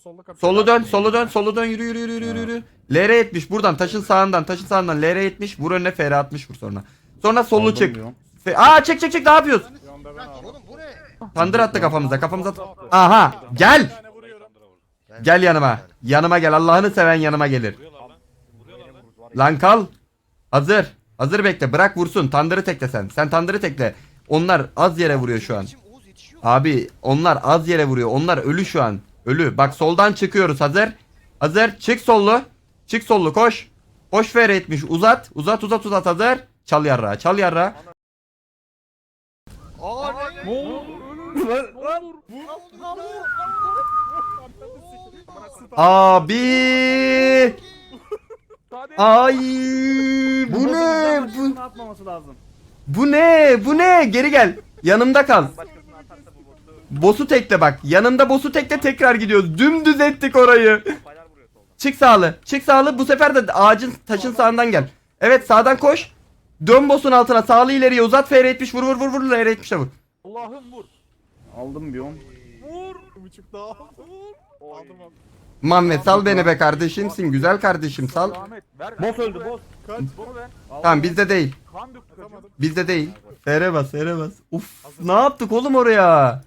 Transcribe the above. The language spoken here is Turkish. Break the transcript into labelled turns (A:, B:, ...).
A: solda kapı.
B: Solu dön, solu dön, solu dön. Yürü yürü yürü yürü yürü. LR 70 buradan taşın sağından, taşın sağından LR 70 vur önüne FR 60 vur sonra. Sonra solu
C: Aldım
B: çık.
C: diyorum.
B: Fe- Aa çek çek çek ne yapıyorsun?
A: Yanda ben aldım.
D: Oğlum bu ne?
B: Tandır attı kafamıza, kafamıza. Aha,
A: Bir
B: gel.
A: tane vuruyorum.
B: Gel yanıma. Yanıma gel. Allah'ını seven yanıma gelir. Lan kal. Hazır. Hazır bekle. Bırak vursun. Tandırı tekle sen. Sen tandırı tekle. Onlar az yere vuruyor şu an.
D: Yetişim, Oğuz yetişiyor.
B: Abi onlar az yere vuruyor. Onlar ölü şu an. Ölü. Bak soldan çıkıyoruz. Hazır. Hazır. Çık sollu. Çık sollu. Koş. Koş fer etmiş. Uzat. Uzat uzat uzat. Hazır. Çal yarra. Çal yarra.
D: Aa ne?
B: Abi. Ay. Bu ne? Bu, bu ne? Bu ne? Geri gel. Yanımda kal. Boss'u tekle bak. Yanında boss'u tekle tekrar gidiyoruz. Dümdüz ettik orayı. Çık sağlı. Çık sağlı. Bu sefer de ağacın taşın sağından gel. Evet sağdan koş. Dön boss'un altına. Sağlı ileriye uzat. FR 70 vur vur vur vur. FR 70'e vur.
A: Allah'ım vur.
C: Aldım bir on.
A: Vur. Bir buçuk daha. Vur. Aldım aldım.
B: Muhammed sal beni be kardeşimsin. Güzel kardeşim sal.
A: Ahmet ver.
C: Boss öldü boss.
A: Kaç. Bunu ver.
B: Tamam bizde değil.
A: Kan döktü çocuğum.
B: Bizde değil. FR bas FR bas. Uf ne yaptık oğlum oraya?